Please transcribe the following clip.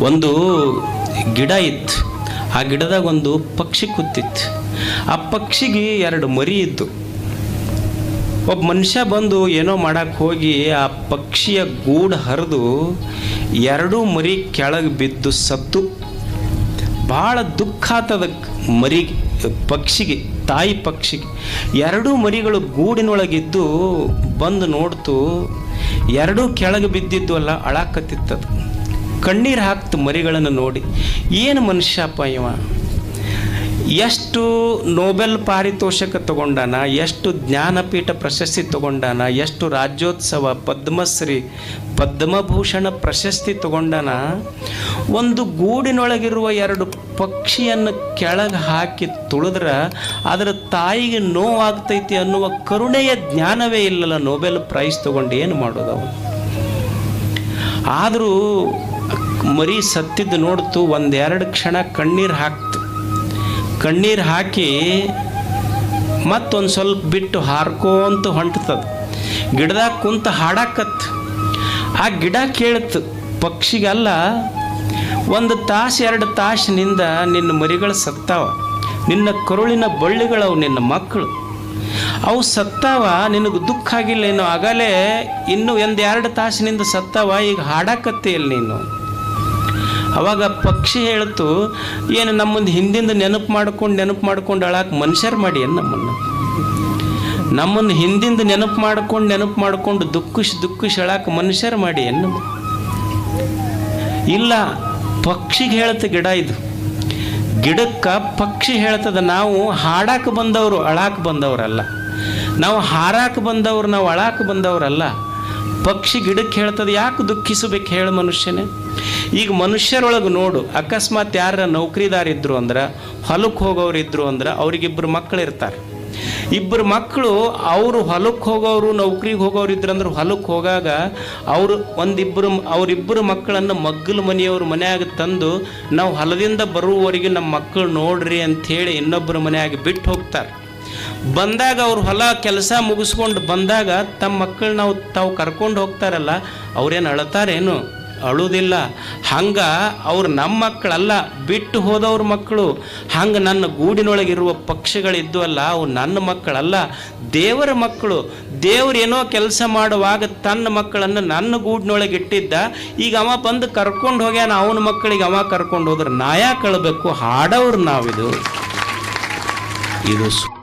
ಒಂದು ಗಿಡ ಇತ್ತು. ಆ ಗಿಡದಾಗ ಒಂದು ಪಕ್ಷಿ ಕೂತಿತ್ತು. ಆ ಪಕ್ಷಿಗೆ ಎರಡು ಮರಿ ಇತ್ತು ಒಬ್ಬ ಮನುಷ್ಯ ಬಂದು ಏನೋ ಮಾಡಕ್ಕೆ ಹೋಗಿ ಆ ಪಕ್ಷಿಯ ಗೂಡು ಹರಿದು ಎರಡೂ ಮರಿ ಕೆಳಗೆ ಬಿದ್ದು ಸತ್ತು. ಭಾಳ ದುಃಖ ಆತದ ಮರಿ, ಪಕ್ಷಿಗೆ, ತಾಯಿ ಪಕ್ಷಿಗೆ. ಎರಡೂ ಮರಿಗಳು ಗೂಡಿನೊಳಗಿದ್ದು ಬಂದು ನೋಡ್ತು. ಎರಡೂ ಕೆಳಗೆ ಬಿದ್ದಿದ್ದು ಅಲ್ಲ, ಅಳಾಕತ್ತಿತ್ತದು. ಕಣ್ಣೀರು ಹಾಕ್ತು ಮರಿಗಳನ್ನು ನೋಡಿ, ಏನು ಮನುಷ್ಯಪ್ಪ ಇವ? ಎಷ್ಟು ನೋಬೆಲ್ ಪಾರಿತೋಷಕ ತಗೊಂಡಾನ, ಎಷ್ಟು ಜ್ಞಾನಪೀಠ ಪ್ರಶಸ್ತಿ ತಗೊಂಡಾನ, ಎಷ್ಟು ರಾಜ್ಯೋತ್ಸವ ಪದ್ಮಶ್ರೀ, ಪದ್ಮಭೂಷಣ ಪ್ರಶಸ್ತಿ ತಗೊಂಡಾನ, ಒಂದು ಗೂಡಿನೊಳಗಿರುವ ಎರಡು ಪಕ್ಷಿಯನ್ನು ಕೆಳಗೆ ಹಾಕಿ ತುಳಿದ್ರೆ ಅದರ ತಾಯಿಗೆ ನೋವಾಗ್ತೈತಿ ಅನ್ನುವ ಕರುಣೆಯ ಜ್ಞಾನವೇ ಇಲ್ಲಲ್ಲ ನೋಬೆಲ್ ಪ್ರೈಸ್ ತಗೊಂಡು ಏನು ಮಾಡೋದು ಆದರೂ ಮರಿ ಸತ್ತಿದ್ದು ನೋಡ್ತು, ಒಂದೆರಡು ಕ್ಷಣ ಕಣ್ಣೀರು ಹಾಕ್ತು. ಕಣ್ಣೀರು ಹಾಕಿ ಮತ್ತೊಂದು ಸ್ವಲ್ಪ ಬಿಟ್ಟು ಹಾರ್ಕೋಂತ ಹೊಂಟ್ತದ. ಗಿಡದಾಗ ಕುಂತ ಹಾಡಾಕತ್ತು ಆ ಗಿಡ ಕೇಳ್ತು, ಪಕ್ಷಿಗಲ್ಲ, ಒಂದು ತಾಸು, ಎರಡು ತಾಸಿನಿಂದ ನಿನ್ನ ಮರಿಗಳು ಸತ್ತಾವ. ನಿನ್ನ ಕರುಳಿನ ಬಳ್ಳಿಗಳವು ನಿನ್ನ ಮಕ್ಕಳು. ಅವು ಸತ್ತಾವ, ನಿನಗೆ ದುಃಖ ಆಗಿಲ್ಲ ಇನ್ನು ಆಗಲೇ ಇನ್ನು ಒಂದು ಎರಡು ತಾಸಿನಿಂದ ಸತ್ತಾವ, ಈಗ ಹಾಡಾಕತ್ತೆ ಇಲ್ಲಿ ನೀನು. ಅವಾಗ ಪಕ್ಷಿ ಹೇಳ್ತು, ಏನು ನಮ್ಮಂದು ಹಿಂದಿಂದ ನೆನಪು ಮಾಡ್ಕೊಂಡು ನೆನಪು ಮಾಡ್ಕೊಂಡು ಅಳಾಕ ಮನುಷ್ಯರು ಮಾಡಿ ಏನು ನಮ್ಮನ್ನು? ನಮ್ಮನ್ನು ಹಿಂದಿಂದ ನೆನಪು ಮಾಡ್ಕೊಂಡು ನೆನಪು ಮಾಡ್ಕೊಂಡು ದುಃಖಿಸಿ ದುಃಖಿಸಿ ಅಳಾಕ ಮನುಷ್ಯರು ಮಾಡಿ ಏನು ಇಲ್ಲ, ಪಕ್ಷಿಗೆ ಹೇಳ್ತ ಗಿಡ ಇದು. ಗಿಡಕ್ಕೆ ಪಕ್ಷಿ ಹೇಳ್ತದ, ನಾವು ಹಾಡಾಕ ಬಂದವರು ಅಳಾಕೆ ಬಂದವರಲ್ಲ. ನಾವು ಹಾರಾಕ ಬಂದವರು, ನಾವು ಅಳಾಕ ಬಂದವರಲ್ಲ. ಪಕ್ಷಿ ಗಿಡಕ್ಕೆ ಹೇಳ್ತದೆ, ಯಾಕೆ ದುಃಖಿಸಬೇಕು ಹೇಳು ಮನುಷ್ಯನೇ? ಈಗ ಮನುಷ್ಯರೊಳಗೆ ನೋಡು, ಅಕಸ್ಮಾತ್ ಯಾರ ನೌಕರಿದಾರ ಇದ್ರು ಅಂದ್ರೆ ಹೊಲಕ್ಕೆ ಹೋಗೋರು ಇದ್ರು ಅಂದ್ರೆ ಅವ್ರಿಗಿಬ್ಬರು ಮಕ್ಕಳು ಇರ್ತಾರೆ. ಇಬ್ಬರು ಮಕ್ಕಳು ಅವರು ಹೊಲಕ್ಕೆ ಹೋಗೋರು, ನೌಕರಿಗೆ ಹೋಗೋರು ಇದ್ರಂದ್ರೆ ಹೊಲಕ್ಕೆ ಹೋಗಾಗ ಅವರು ಒಂದಿಬ್ಬರು ಅವರಿಬ್ಬರು ಮಕ್ಕಳನ್ನು ಮಗ್ಗಲು ಮನೆಯವ್ರ ಮನೆಯಾಗ ತಂದು, ನಾವು ಹೊಲದಿಂದ ಬರುವವರೆಗೆ ನಮ್ಮ ಮಕ್ಕಳು ನೋಡ್ರಿ ಅಂಥೇಳಿ ಇನ್ನೊಬ್ಬರ ಮನ್ಯಾಗ ಬಿಟ್ಟು ಹೋಗ್ತಾರೆ. ಬಂದಾಗ ಅವ್ರು ಹೊಲ ಕೆಲಸ ಮುಗಿಸ್ಕೊಂಡು ಬಂದಾಗ ತಮ್ಮ ಮಕ್ಕಳನ್ನ ನಾವು ತಾವು ಕರ್ಕೊಂಡು ಹೋಗ್ತಾರಲ್ಲ, ಅವ್ರೇನು ಅಳತಾರೇನು? ಅಳುವುದಿಲ್ಲ ಹಂಗೆ ಅವ್ರು ನಮ್ಮ ಮಕ್ಕಳಲ್ಲ, ಬಿಟ್ಟು ಹೋದವ್ರ ಮಕ್ಕಳು. ಹಂಗೆ ನನ್ನ ಗೂಡಿನೊಳಗಿರುವ ಪಕ್ಷಿಗಳಿದ್ದು ಅಲ್ಲ ಅವು ನನ್ನ ಮಕ್ಕಳಲ್ಲ, ದೇವರ ಮಕ್ಕಳು. ದೇವ್ರು ಏನೋ ಕೆಲಸ ಮಾಡುವಾಗ ತನ್ನ ಮಕ್ಕಳನ್ನು ನನ್ನ ಗೂಡಿನೊಳಗೆ ಇಟ್ಟಿದ್ದ ಈಗ ಅವ ಬಂದು ಕರ್ಕೊಂಡು ಹೋಗ್ಯಾನ, ಅವನ ಮಕ್ಕಳಿಗೆ ಅವ ಕರ್ಕೊಂಡು ಹೋದ್ರೆ ನಾ ಕಳಬೇಕು ಹಾಡೋರು ನಾವಿದು. ಇದು